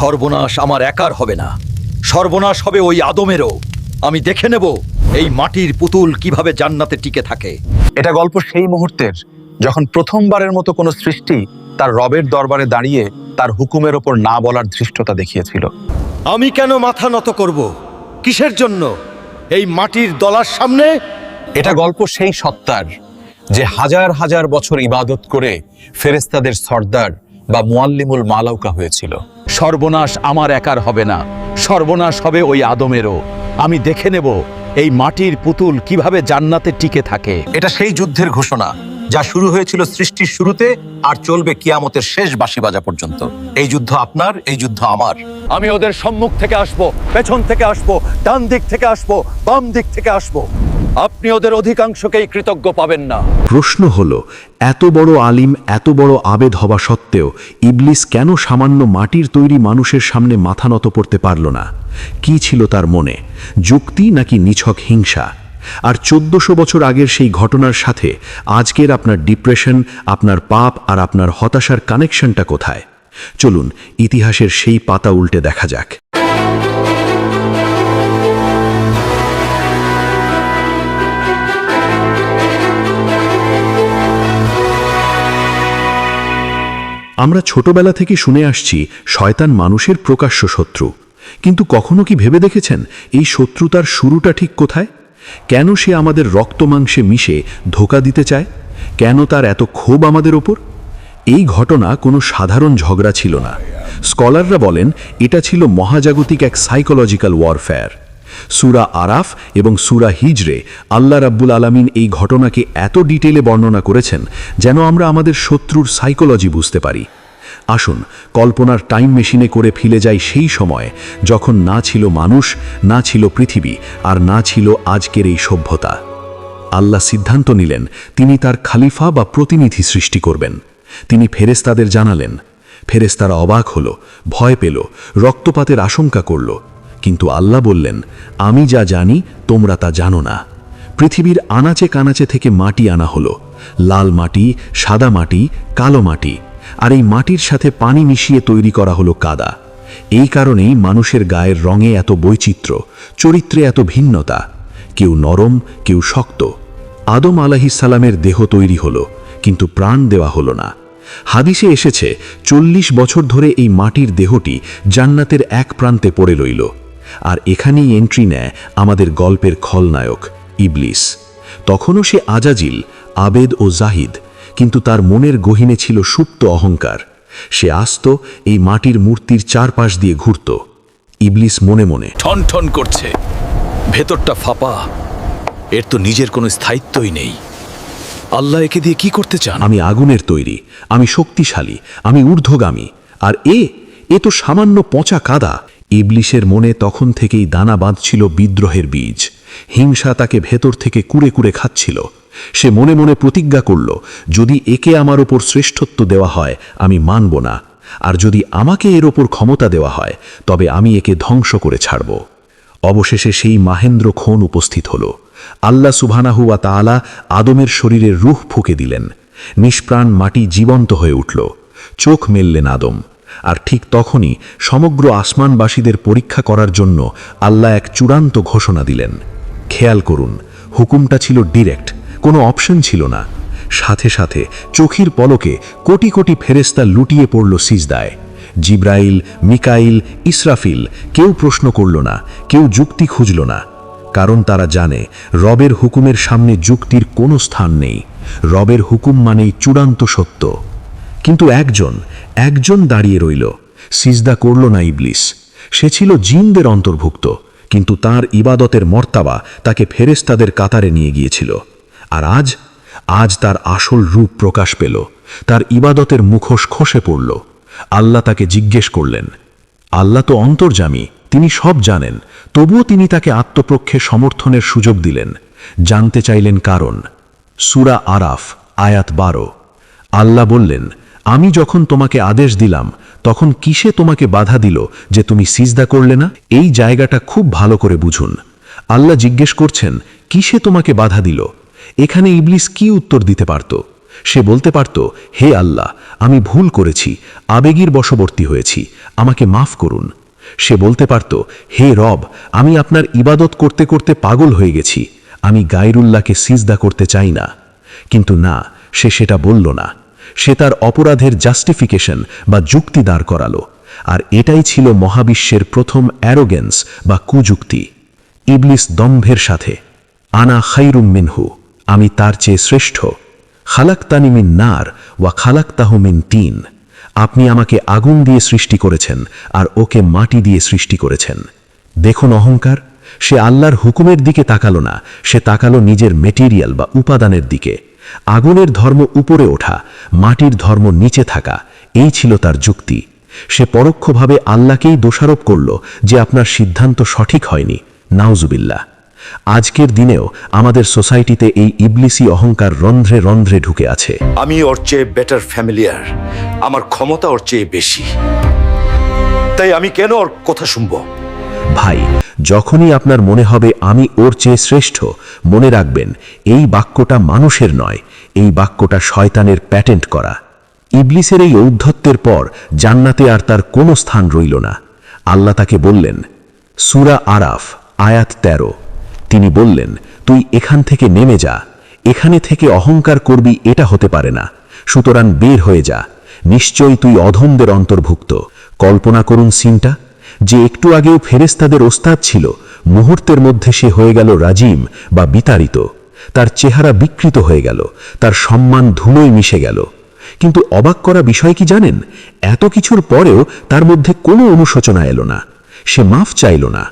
সর্বনাশ আমার একার হবে না। সর্বনাশ হবে ওই আদমেরও। আমি দেখে নেব এই মাটির পুতুল কীভাবে জান্নাতে টিকে থাকে। এটা গল্প সেই মুহূর্তের যখন প্রথমবারের মতো কোনো সৃষ্টি তার রবের দরবারে দাঁড়িয়ে তার হুকুমের ওপর না বলার ধৃষ্টতা দেখিয়েছিল। আমি কেন মাথা নত করব? কিসের জন্য? এই মাটির দলার সামনে? এটা গল্প সেই সত্তার যে হাজার হাজার বছর ইবাদত করে ফেরেস্তাদের সর্দার বা মুয়াল্লিমুল মালাউকা হয়েছিল। সর্বনাশ আমার একার হবে না সর্বনাশ হবে ওই আদমেরও। আমি দেখে নেব এই মাটির পুতুল কীভাবে জান্নাতে টিকে থাকে। এটা সেই যুদ্ধের ঘোষণা যা শুরু হয়েছিল সৃষ্টির শুরুতে আর চলবে কিয়ামতের শেষ বাঁশি বাজা পর্যন্ত। এই যুদ্ধ আপনার এই যুদ্ধ আমার। আমি ওদের সম্মুখ থেকে আসব পেছন থেকে আসব ডান দিক থেকে আসব বাম দিক থেকে আসব। আপনি ওদের অধিকাংশকেই কৃতজ্ঞ পাবেন না। প্রশ্ন হলো, এত বড় আলিম, এত বড় আবেদ হওয়া সত্ত্বেও ইবলিস কেন সামান্য মাটির তৈরি মানুষের সামনে মাথা নত করতে পারল না? কি ছিল তার মনে? যুক্তি নাকি নিছক হিংসা? আর চোদ্দশো বছর আগের সেই ঘটনার সাথে আজকের আপনার ডিপ্রেশন, আপনার পাপ আর আপনার হতাশার কানেকশনটা কোথায়? চলুন, ইতিহাসের সেই পাতা উল্টে দেখা যাক। আমরা ছোটবেলা থেকে শুনে আসছি, শয়তান মানুষের প্রকাশ্য শত্রু। কিন্তু কখনো কি ভেবে দেখেছেন, এই শত্রুতার শুরুটা ঠিক কোথায়? কেন সে আমাদের রক্ত মাংসে মিশে ধোকা দিতে চায়? কেন তার এত ক্ষোভ আমাদের ওপর? এই ঘটনা কোনো সাধারণ ঝগড়া ছিল না। স্কলাররা বলেন, এটা ছিল মহাজাগতিক এক সাইকোলজিক্যাল ওয়ারফেয়ার। সুরা আরাফ এবং সুরা হিজরে আল্লাহ রাব্বুল আলামিন এই ঘটনাকে এত ডিটেলে বর্ণনা করেছেন যেন আমরা আমাদের শত্রুর সাইকোলজি বুঝতে পারি। আসুন, কল্পনার টাইম মেশিনে করে ফিরে যাই সেই সময় যখন না ছিল মানুষ, না ছিল পৃথিবী আর না ছিল আজকের এই সভ্যতা। আল্লাহ সিদ্ধান্ত নিলেন, তিনি তার খালিফা বা প্রতিনিধি সৃষ্টি করবেন। তিনি ফেরেস্তাদের জানালেন ফেরেস্তারা অবাক হল, ভয় পেল, রক্তপাতের আশঙ্কা করল। কিন্তু আল্লাহ বললেন, আমি যা জানি, তোমরা তা জানো না। পৃথিবীর আনাচে কানাচে থেকে মাটি আনা হলো। লাল মাটি, সাদা মাটি, কালো মাটি। আর এই মাটির সাথে পানি মিশিয়ে তৈরি করা হলো কাদা। এই কারণেই মানুষের গায়ের রঙে এত বৈচিত্র্য, চরিত্রে এত ভিন্নতা। কেউ নরম, কেউ শক্ত। আদম আলাহিসাল্লামের দেহ তৈরি হলো, কিন্তু প্রাণ দেওয়া হলো না। হাদিসে এসেছে, চল্লিশ বছর ধরে এই মাটির দেহটি জান্নাতের এক প্রান্তে পড়ে রইল। আর এখানেই এন্ট্রি নেয় আমাদের গল্পের খলনায়ক ইবলিস। তখনও সে আজাজিল আবেদ ও জাহিদ কিন্তু তার মনের গহিনে ছিল সুপ্ত অহংকার। সে আসত এই মাটির মূর্তির চারপাশ দিয়ে ঘুরত। ইবলিস মনে মনে ঠন ঠন করছে। ভেতরটা ফাঁপা। এর তো নিজের কোনো স্থায়িত্বই নেই। আল্লাহ একে দিয়ে কি করতে চান? আমি আগুনের তৈরি আমি শক্তিশালী আমি ঊর্ধ্বগামী আর এ এ তো সামান্য পচা কাদা ইবলিশের মনে তখন থেকেই দানা বাঁধছিল বিদ্রোহের বীজ। হিংসা তাকে ভেতর থেকে কুড়ে কুড়ে খাচ্ছিল। সে মনে মনে প্রতিজ্ঞা করল, যদি একে আমার ওপর শ্রেষ্ঠত্ব দেওয়া হয়, আমি মানব না। আর যদি আমাকে এর ওপর ক্ষমতা দেওয়া হয়, তবে আমি একে ধ্বংস করে ছাড়ব। অবশেষে সেই মাহেন্দ্র খন উপস্থিত হল। আল্লাহ সুবহানাহুয়া তাআলা আদমের শরীরে রুহ ফুকে দিলেন। নিষ্প্রাণ মাটি জীবন্ত হয়ে উঠল। চোখ মেললেন আদম। আর ঠিক তখনই সমগ্র আসমানবাসীদের পরীক্ষা করার জন্য আল্লাহ এক চূড়ান্ত ঘোষণা দিলেন। খেয়াল করুন, হুকুমটা ছিল ডিরেক্ট, কোনো অপশন ছিল না। সাথে সাথে চোখির পলকে কোটি কোটি ফেরেস্তা লুটিয়ে পড়ল সিজদায়। জিব্রাইল, মিকাইল, ইসরাফিল, কেউ প্রশ্ন করল না, কেউ যুক্তি খুঁজল না। কারণ তারা জানে, রবের হুকুমের সামনে যুক্তির কোনো স্থান নেই। রবের হুকুম মানেই চূড়ান্ত সত্য। কিন্তু একজন একজন দাঁড়িয়ে রইল। সিজদা করল না ইবলিস। সে ছিল জিনদের অন্তর্ভুক্ত, কিন্তু তার ইবাদতের মর্তাবা তাকে ফেরেস্তাদের কাতারে নিয়ে গিয়েছিল। আর আজ আজ তার আসল রূপ প্রকাশ পেল। তার ইবাদতের মুখোশ খসে পড়ল। আল্লাহ তাকে জিজ্ঞেস করলেন, আল্লাহ তো অন্তর্জামী তিনি সব জানেন। তবুও তিনি তাকে আত্মপক্ষে সমর্থনের সুযোগ দিলেন। জানতে চাইলেন কারণ। সুরা আরাফ, আয়াত বারো। আল্লাহ বললেন আমি যখন তোমাকে আদেশ দিলাম, তখন কিসে তোমাকে বাধা দিল যে তুমি সিজদা করলে না? এই জায়গাটা খুব ভালো করে বুঝুন। আল্লাহ জিজ্ঞেস করছেন, কিসে তোমাকে বাধা দিল? এখানে ইবলিস কি উত্তর দিতে পারত? সে বলতে পারত, হে আল্লাহ, আমি ভুল করেছি, আবেগীর বশবর্তী হয়েছি, আমাকে মাফ করুন। সে বলতে পারত, হে রব, আমি আপনার ইবাদত করতে করতে পাগল হয়ে গেছি, আমি গায়রুল্লাহকে সিজদা করতে চাই না। কিন্তু না, সে সেটা বলল না। সে তার অপরাধের জাস্টিফিকেশন বা যুক্তি দাঁড় করালো। আর এটাই ছিল মহাবিশ্বের প্রথম অ্যারোগেন্স বা কুযুক্তি। ইবলিস দম্ভের সাথে, আনা খাইরুম মিনহু, আমি তার চেয়ে শ্রেষ্ঠ। খালাক্তানি মিন নার ওয়া খালাক্তাহু মিন তিন আপনি আমাকে আগুন দিয়ে সৃষ্টি করেছেন আর ওকে মাটি দিয়ে সৃষ্টি করেছেন। দেখুন অহংকার, সে আল্লাহর হুকুমের দিকে তাকালো না, সে তাকালো নিজের মেটেরিয়াল বা উপাদানের দিকে। আগুনের ধর্ম উপরে ওঠা, মাটির ধর্ম নিচে থাকা, এই ছিল তার যুক্তি। সে পরোক্ষভাবে আল্লাহকেই দোষারোপ করল যে আপনার সিদ্ধান্ত সঠিক হয়নি। নাউজুবিল্লাহ। আজকের দিনেও আমাদের সোসাইটিতে এই ইবলিসি অহংকার রন্ধ্রে রন্ধ্রে ঢুকে আছে। আমি ওর চেয়ে বেটার ফ্যামিলিয়ার আমার ক্ষমতা ওর চেয়ে বেশি। তাই আমি কেন ওর কথা শুনব? ভাই, যখনই আপনার মনে হবে আমি ওর চেয়ে শ্রেষ্ঠ, মনে রাখবেন, এই বাক্যটা মানুষের নয়, এই বাক্যটা শয়তানের প্যাটেন্ট করা। ইবলিসের এই ঔদ্ধত্যের পর জান্নাতে আর তার কোনো স্থান রইল না। আল্লাহ তাকে বললেন, সুরা আরাফ, আয়াত তেরো। তিনি বললেন, তুই এখান থেকে নেমে যা, এখানে থেকে অহংকার করবি এটা হতে পারে না, সুতরাং বের হয়ে যা। নিশ্চয়ই তুই অধমদের অন্তর্ভুক্ত। কল্পনা করুন সিনটা। যে একটু আগেও ফেরেস্তাদের ওস্তাদ ছিল, মুহূর্তের মধ্যে সে হয়ে গেল রাজিম বা বিতাড়িত। তার চেহারা বিকৃত হয়ে গেল, তার সম্মান ধুলোয় মিশে গেল। কিন্তু অবাক করা বিষয় কি জানেন? এত কিছুর পরেও তার মধ্যে কোনো অনুশোচনা এলো না। সে মাফ চাইল না।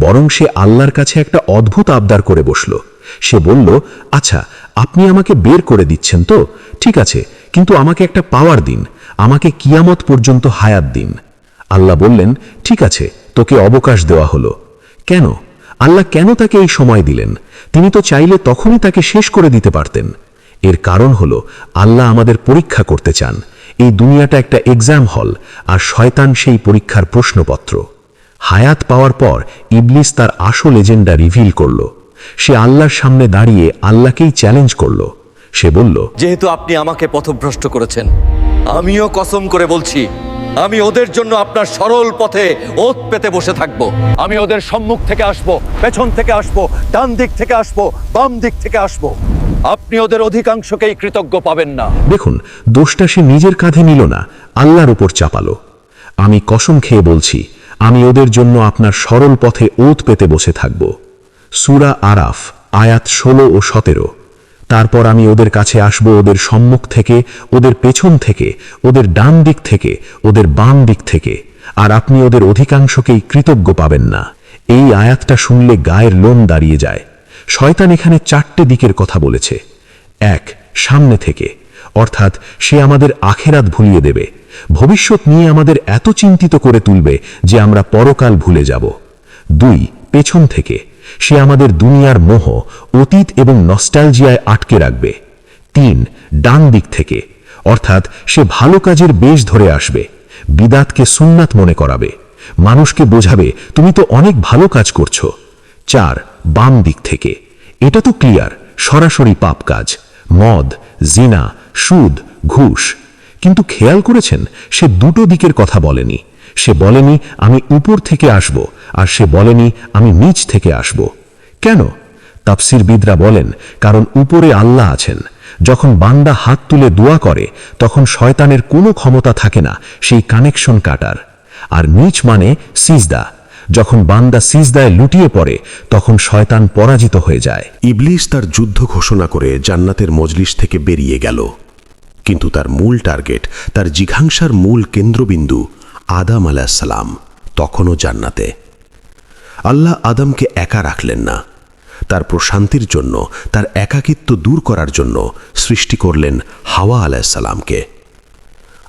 বরং সে আল্লাহর কাছে একটা অদ্ভুত আবদার করে বসল। সে বলল আচ্ছা আপনি আমাকে বের করে দিচ্ছেন তো? ঠিক আছে, কিন্তু আমাকে একটা পাওয়ার দিন। আমাকে কিয়ামত পর্যন্ত হায়াত দিন। আল্লাহ বললেন, ঠিক আছে, তোকে অবকাশ দেওয়া হলো। কেন? আল্লাহ কেন তাকে এই সময় দিলেন? তিনি তো চাইলে তখনই তাকে শেষ করে দিতে পারতেন। এর কারণ হলো, আল্লাহ আমাদের পরীক্ষা করতে চান। এই দুনিয়াটা একটা এক্সাম হল আর শয়তান সেই পরীক্ষার প্রশ্নপত্র। হায়াত পাওয়ার পর, ইবলিস তার আসল এজেন্ডা রিভিল করল। সে আল্লাহর সামনে দাঁড়িয়ে আল্লাহকেই চ্যালেঞ্জ করল। সে বলল, যেহেতু আপনি আমাকে পথভ্রষ্ট করেছেন, আমিও কসম করে বলছি আমি ওদের জন্য আপনার সরল পথে ওত পেতে বসে থাকব। আমি ওদের সম্মুখ থেকে আসব, পেছন থেকে আসব, ডান দিক থেকে আসব, বাম দিক থেকে আসব। আপনি ওদের অধিকাংশকেই কৃতজ্ঞ পাবেন না। দেখুন, দোষটা সে নিজের কাঁধে নিল না, আল্লাহর উপর চাপালো। আমি কসম খেয়ে বলছি, আমি ওদের জন্য আপনার সরল পথে ওত পেতে বসে থাকব। সুরা আরাফ, আয়াত ষোলো ও সতেরো। তারপর আমি ওদের কাছে আসব ওদের সম্মুখ থেকে, ওদের পেছন থেকে, ওদের ডান দিক থেকে, ওদের বাম দিক থেকে। আর আপনি ওদের অধিকাংশকেই কৃতজ্ঞ পাবেন না। এই আয়াতটা শুনলে গায়ের লোম দাঁড়িয়ে যায়। শয়তান এখানে চারটে দিকের কথা বলেছে। এক, সামনে থেকে। অর্থাৎ সে আমাদের আখেরাত ভুলিয়ে দেবে। ভবিষ্যৎ নিয়ে আমাদের এত চিন্তিত করে তুলবে যে আমরা পরকাল ভুলে যাব। দুই, পেছন থেকে। সে আমাদের দুনিয়ার মোহ, অতীত এবং নস্টালজিয়ায় আটকে রাখবে। তিন, ডান দিক থেকে। অর্থাৎ সে ভালো কাজের বেশ ধরে আসবে। বিদাতকে সুন্নাত মনে করাবে। মানুষকে বোঝাবে, তুমি তো অনেক ভালো কাজ করছ। চার, বাম দিক থেকে। এটা তো ক্লিয়ার, সরাসরি পাপ কাজ। মদ, জিনা, সুদ, ঘুষ। কিন্তু খেয়াল করেছেন, সে দুটো দিকের কথা বলেনি। সে বলেনি, আমি উপর থেকে আসব, আর সে বলেনি, আমি নিচ থেকে আসব। কেন? তাফসিরবিদরা বলেন, কারণ উপরে আল্লাহ আছেন। যখন বান্দা হাত তুলে দোয়া করে, তখন শয়তানের কোনো ক্ষমতা থাকে না, সেই কানেকশন কাটার। আর নিচ মানে সিজদা। যখন বান্দা সিজদায় লুটিয়ে পড়ে, তখন শয়তান পরাজিত হয়ে যায়। ইবলিস তার যুদ্ধ ঘোষণা করে জান্নাতের মজলিস থেকে বেরিয়ে গেল। কিন্তু তার মূল টার্গেট, তার জিঘাংসার মূল কেন্দ্রবিন্দু আদাম আলাহিসাল্লাম তখনও জান্নাতে। আল্লাহ আদমকে একা রাখলেন না। তার প্রশান্তির জন্য, তার একাকিত্ব দূর করার জন্য সৃষ্টি করলেন হাওয়া আলাহিসাল্লামকে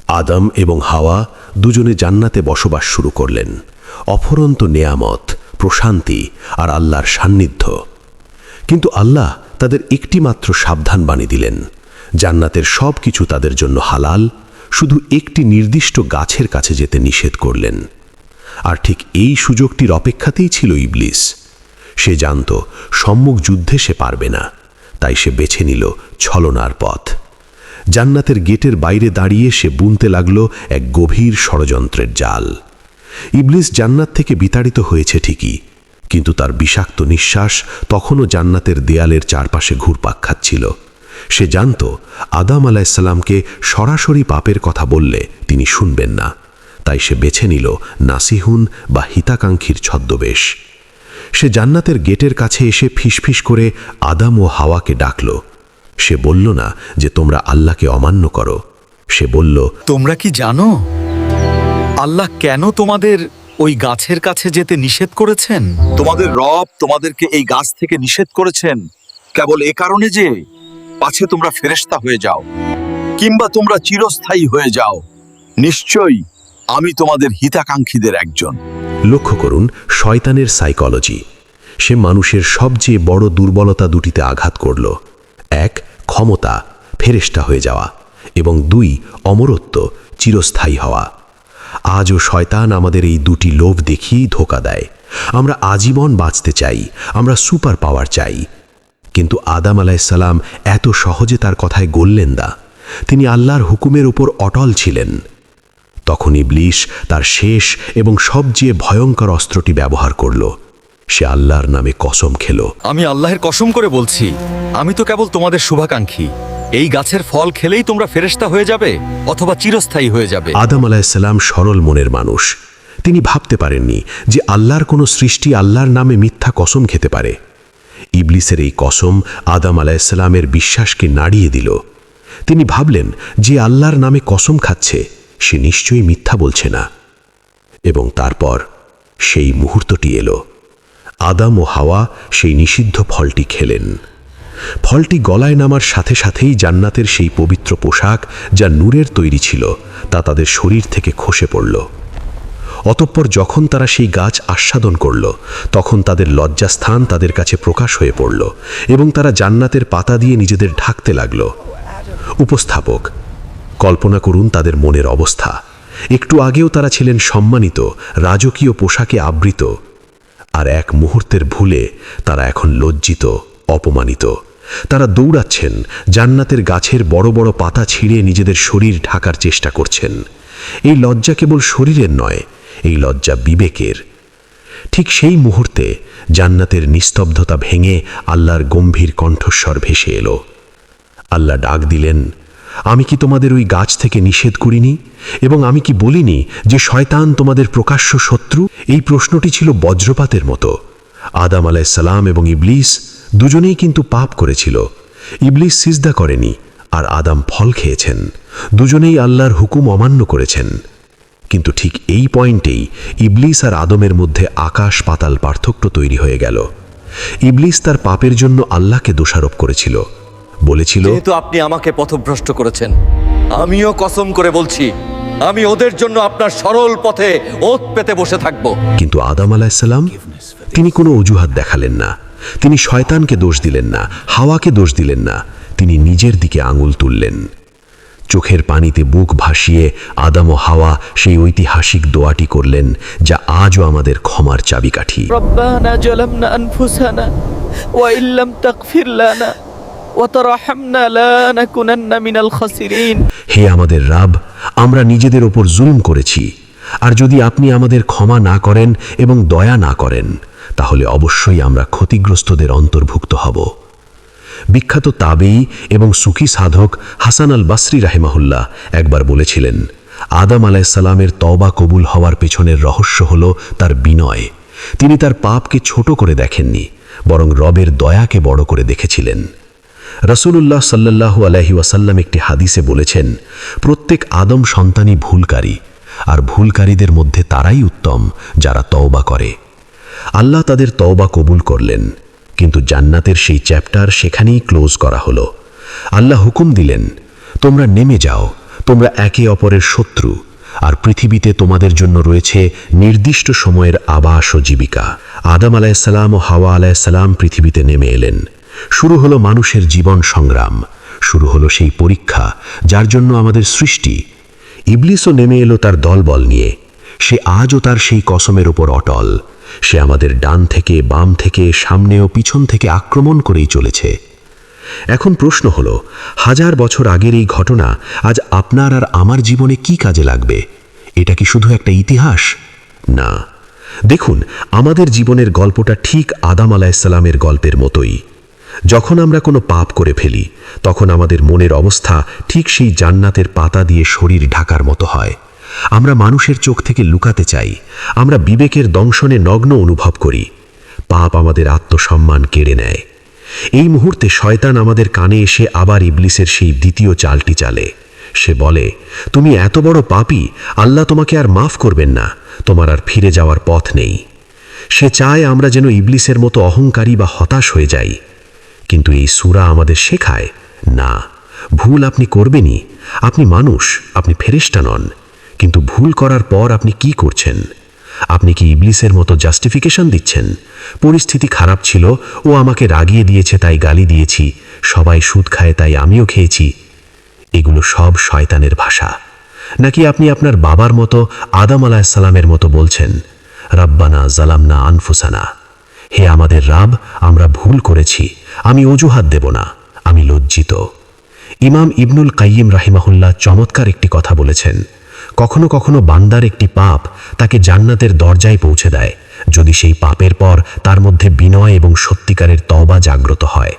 আদম এবং হাওয়া দুজনে জান্নাতে বসবাস শুরু করলেন। অফরন্ত নেয়ামত, প্রশান্তি আর আল্লাহর সান্নিধ্য। কিন্তু আল্লাহ তাদের একটিমাত্র সাবধান বাণী দিলেন, জান্নাতের সব কিছু তাদের জন্য হালাল শুধু একটি নির্দিষ্ট গাছের কাছে যেতে নিষেধ করলেন। আর ঠিক এই সুযোগটির অপেক্ষাতেই ছিল ইবলিস। সে জানত, সম্মুখ যুদ্ধে সে পারবে না, তাই সে বেছে নিল ছলনার পথ। জান্নাতের গেটের বাইরে দাঁড়িয়ে সে বুনতে লাগল এক গভীর ষড়যন্ত্রের জাল। ইবলিস জান্নাত থেকে বিতাড়িত হয়েছে ঠিকই, কিন্তু তার বিষাক্ত নিঃশ্বাস তখনও জান্নাতের দেয়ালের চারপাশে ঘুরপাক খাচ্ছিল। সে জানত আদাম আলাইসাল্লামকে সরাসরি পাপের কথা বললে তিনি শুনবেন না। তাই সে বেছে নিল নাসিহুন বা হিতাকাঙ্ক্ষীর ছদ্মবেশ। সে জান্নাতের গেটের কাছে এসে ফিসফিস করে আদাম ও হাওয়াকে ডাকল। সে বলল না যে তোমরা আল্লাহকে অমান্য করো। সে বলল তোমরা কি জানো? আল্লাহ কেন তোমাদের ওই গাছের কাছে যেতে নিষেধ করেছেন? তোমাদের রব তোমাদেরকে এই গাছ থেকে নিষেধ করেছেন। কেবল এ কারণে যে পাছে তোমরা ফেরেশতা হয়ে যাও, কিংবা তোমরা চিরস্থায়ী হয়ে যাও, নিশ্চয়ই আমি তোমাদের হিতাকাঙ্ক্ষীদের একজন। লক্ষ্য করুন, শয়তানের সাইকোলজি। সে মানুষের সবচেয়ে বড় দুর্বলতা দুটিতে আঘাত করল। এক, ক্ষমতা ফেরেস্টা হয়ে যাওয়া। এবং দুই, অমরত্ব, চিরস্থায়ী হওয়া। আজও শয়তান আমাদের এই দুটি লোভ দেখিয়েই ধোকা দেয়। আমরা আজীবন বাঁচতে চাই, আমরা সুপার পাওয়ার চাই। কিন্তু আদাম আলাইসাল্লাম এত সহজে তার কথায় গললেন না। তিনি আল্লাহর হুকুমের উপর অটল ছিলেন। তখন ইবলিশ তার শেষ এবং সবচেয়ে ভয়ঙ্কর অস্ত্রটি ব্যবহার করল। সে আল্লাহর নামে কসম খেল। আমি আল্লাহের কসম করে বলছি আমি তো কেবল তোমাদের শুভাকাঙ্ক্ষী। এই গাছের ফল খেলেই তোমরা ফেরেশতা হয়ে যাবে অথবা চিরস্থায়ী হয়ে যাবে। আদম আলাহিসাল্লাম সরল মনের মানুষ। তিনি ভাবতে পারেননি যে আল্লাহর কোনো সৃষ্টি আল্লাহর নামে মিথ্যা কসম খেতে পারে। ইবলিসের এই কসম আদাম আলাহিসাল্লামের বিশ্বাসকে নাড়িয়ে দিল। তিনি ভাবলেন, যে আল্লাহর নামে কসম খাচ্ছে, সে নিশ্চয়ই মিথ্যা বলছে না। এবং তারপর সেই মুহূর্তটি এলো। আদাম ও হাওয়া সেই নিষিদ্ধ ফলটি খেলেন। ফলটি গলায় নামার সাথে সাথেই জান্নাতের সেই পবিত্র পোশাক, যা নূরের তৈরি ছিল, তা তাদের শরীর থেকে খসে পড়ল। অতঃপর যখন তারা সেই গাছ আস্বাদন করল, তখন তাদের লজ্জাস্থান তাদের কাছে প্রকাশ হয়ে পড়ল এবং তারা জান্নাতের পাতা দিয়ে নিজেদের ঢাকতে লাগল। উপস্থাপক, কল্পনা করুন তাদের মনের অবস্থা। একটু আগেও তারা ছিলেন সম্মানিত, রাজকীয় পোশাকে আবৃত। আর এক মুহূর্তের ভুলে তারা এখন লজ্জিত, অপমানিত। তারা দৌড়াচ্ছেন, জান্নাতের গাছের বড় বড় পাতা ছিঁড়ে নিজেদের শরীর ঢাকার চেষ্টা করছেন। এই লজ্জা কেবল শরীরের নয় এই লজ্জা বিবেকের। ঠিক সেই মুহূর্তে জান্নাতের নিস্তব্ধতা ভেঙে আল্লাহর গম্ভীর কণ্ঠস্বর ভেসে এলো। আল্লাহ ডাক দিলেন, আমি কি তোমাদের ওই গাছ থেকে নিষেধ করিনি? এবং আমি কি বলিনি যে শয়তান তোমাদের প্রকাশ্য শত্রু? এই প্রশ্নটি ছিল বজ্রপাতের মতো। আদাম সালাম এবং ইবলিস দুজনেই কিন্তু পাপ করেছিল। ইবলিস সিজদা করেনি, আর আদাম ফল খেয়েছেন। দুজনেই আল্লাহর হুকুম অমান্য করেছেন। কিন্তু ঠিক এই পয়েন্টেই ইবলিস আর আদমের মধ্যে আকাশ পাতাল পার্থক্য তৈরি হয়ে গেল। ইবলিস তার পাপের জন্য আল্লাহকে দোষারোপ করেছিল। বলেছিল যেহেতু আপনি আমাকে পথভ্রষ্ট করেছেন আমিও কসম করে বলছি আমি ওদের জন্য আপনার সরল পথে ওত পেতে বসে থাকব। কিন্তু আদাম আলাহিসাল্লাম তিনি কোনো অজুহাত দেখালেন না। তিনি শয়তানকে দোষ দিলেন না হাওয়াকে দোষ দিলেন না। তিনি নিজের দিকে আঙুল তুললেন। চোখের পানিতে বুক ভাসিয়ে আদাম ও হাওয়া সেই ঐতিহাসিক দোয়াটি করলেন যা আজও আমাদের ক্ষমার চাবিকাঠি। রব্বানা হে আমাদের রাব আমরা নিজেদের ওপর জুলুম করেছি। আর যদি আপনি আমাদের ক্ষমা না করেন এবং দয়া না করেন তাহলে অবশ্যই আমরা ক্ষতিগ্রস্তদের অন্তর্ভুক্ত হব। বিখ্যাত তাবেই এবং সুখী সাধক হাসান আল বাসরি রাহেমাহুল্লাহ একবার বলেছিলেন, আদাম আলাইসাল্লামের তওবা কবুল হওয়ার পেছনের রহস্য হল তার বিনয়। তিনি তার পাপকে ছোট করে দেখেননি, বরং রবের দয়াকে বড় করে দেখেছিলেন। রসুল্লাহ সাল্লাহ আলহি ওয়াসাল্লাম একটি হাদিসে বলেছেন, প্রত্যেক আদম সন্তানই ভুলকারী, আর ভুলকারীদের মধ্যে তারাই উত্তম যারা তওবা করে। আল্লাহ তাদের তওবা কবুল করলেন কিন্তু জান্নাতের সেই চ্যাপ্টার সেখানেই ক্লোজ করা হলো। আল্লাহ হুকুম দিলেন, তোমরা নেমে যাও, তোমরা একে অপরের শত্রু, আর পৃথিবীতে তোমাদের জন্য রয়েছে নির্দিষ্ট সময়ের আবাস ও জীবিকা। আদাম আলাইসাল্লাম ও হাওয়া আলাইসাল্লাম পৃথিবীতে নেমে এলেন। শুরু হলো মানুষের জীবন সংগ্রাম, শুরু হলো সেই পরীক্ষা, যার জন্য আমাদের সৃষ্টি। ইবলিসও নেমে এলো তার দলবল নিয়ে। সে আজও তার সেই কসমের ওপর অটল। সে আমাদের ডান থেকে, বাম থেকে সামনে ও পিছন থেকে আক্রমণ করেই চলেছে। এখন প্রশ্ন হল, হাজার বছর আগের এই ঘটনা আজ আপনার আর আমার জীবনে কি কাজে লাগবে? এটা কি শুধু একটা ইতিহাস? না। দেখুন, আমাদের জীবনের গল্পটা ঠিক আদাম আলাহিসাল্লামের গল্পের মতোই। যখন আমরা কোনো পাপ করে ফেলি, তখন আমাদের মনের অবস্থা ঠিক সেই জান্নাতের পাতা দিয়ে শরীর ঢাকার মতো হয়। আমরা মানুষের চোখ থেকে লুকাতে চাই। আমরা বিবেকের দংশনে নগ্ন অনুভব করি। পাপ আমাদের আত্মসম্মান কেড়ে নেয়। এই মুহূর্তে শয়তান আমাদের কানে এসে আবার ইবলিসের সেই দ্বিতীয় চালটি চালে। সে বলে, তুমি এত বড় পাপী, আল্লাহ তোমাকে আর মাফ করবেন না। তোমার আর ফিরে যাওয়ার পথ নেই। সে চায় আমরা যেন ইবলিসের মতো অহংকারী বা হতাশ হয়ে যাই। কিন্তু এই সুরা আমাদের শেখায়, না, ভুল আপনি করবেনই। আপনি মানুষ, আপনি ফেরেশতা নন। কিন্তু ভুল করার পর আপনি কি করছেন? আপনি কি ইবলিসের মতো জাস্টিফিকেশন দিচ্ছেন? পরিস্থিতি খারাপ ছিল, ও আমাকে রাগিয়ে দিয়েছে, তাই গালি দিয়েছি। সবাই সুদ খায়, তাই আমিও খেয়েছি। এগুলো সব শয়তানের ভাষা। নাকি আপনি আপনার বাবার মতো, আদম আলাহিসাল্লামের মতো বলছেন, রাব্বানা জালামনা আনফুসানা। হে আমাদের রাব, আমরা ভুল করেছি। আমি অজুহাত দেব না। আমি লজ্জিত। ইমাম ইবনুল কাইয়িম রাহিমাহুল্লাহ চমৎকার একটি কথা বলেছেন। কখনো কখনো বান্দার একটি পাপ তাকে জান্নাতের দরজায় পৌঁছে দেয়। যদি সেই পাপের পর তার মধ্যে বিনয় এবং সত্যিকারের তবা জাগ্রত হয়।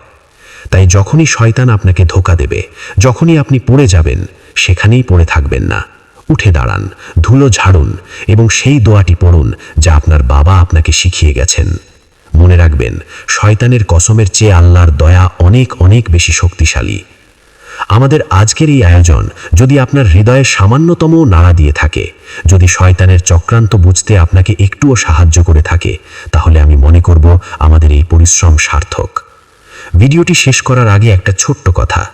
তাই যখনই শয়তান আপনাকে ধোকা দেবে, যখনই আপনি পড়ে যাবেন, সেখানেই পড়ে থাকবেন না। উঠে দাঁড়ান, ধুলো ঝাড়ুন এবং সেই দোয়াটি পড়ুন যা আপনার বাবা আপনাকে শিখিয়ে গেছেন। মনে রাখবেন, শয়তানের কসমের চেয়ে আল্লাহর দয়া অনেক অনেক বেশি শক্তিশালী। আমাদের আজকের এই আয়োজন যদি আপনার হৃদয়ে সামান্যতম নাড়া দিয়ে থাকে, যদি শয়তানের চক্রান্ত বুঝতে আপনাকে একটুও সাহায্য করে থাকে, তাহলে আমি মনে করব আমাদের এই পরিশ্রম সার্থক। ভিডিওটি শেষ করার আগে একটা ছোট্ট কথা।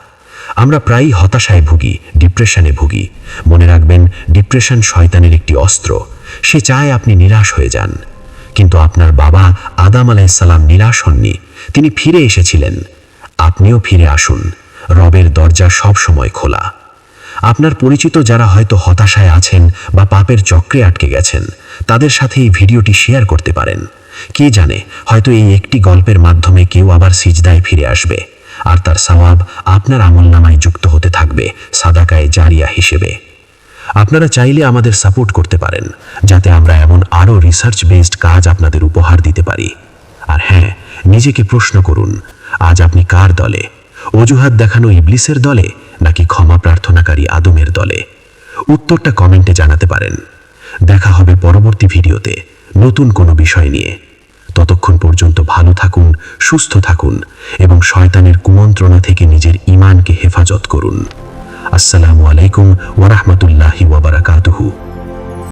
আমরা প্রায়ই হতাশায় ভুগি, ডিপ্রেশনে ভুগি। মনে রাখবেন, ডিপ্রেশন শয়তানের একটি অস্ত্র। সে চায় আপনি নিরাশ হয়ে যান। কিন্তু আপনার বাবা আদাম আলাইসাল্লাম নিরাশ হননি। তিনি ফিরে এসেছিলেন। আপনিও ফিরে আসুন। রবের দরজা সব সময় খোলা। আপনার পরিচিত যারা হয়তো হতাশায় আছেন বা পাপের চক্রে আটকে গেছেন, তাদের সাথে এই ভিডিওটি শেয়ার করতে পারেন। কে জানে, হয়তো এই একটি গল্পের মাধ্যমে কেউ আবার সিজদায় ফিরে আসবে। আর তার সওয়াব আপনার আমলনামায় যুক্ত হতে থাকবে, সাদাকায় জারিয়া হিসেবে। আপনারা চাইলে আমাদের সাপোর্ট করতে পারেন, যাতে আমরা এমন আরও রিসার্চ বেসড কাজ আপনাদের উপহার দিতে পারি। আর হ্যাঁ নিজেকে প্রশ্ন করুন, আজ আপনি কার দলে? অজুহাত দেখানো ইবলিসের দলে নাকি ক্ষমা প্রার্থনাকারী আদমের দলে? উত্তরটা কমেন্টে জানাতে পারেন। দেখা হবে পরবর্তী ভিডিওতে নতুন কোনো বিষয় নিয়ে। ততক্ষণ পর্যন্ত ভালো থাকুন, সুস্থ থাকুন এবং শয়তানের কুমন্ত্রণা থেকে নিজের ইমানকে হেফাজত করুন। আসসালামু আলাইকুম ওরহমতুল্লাহি ওয়াবারাকাতুহু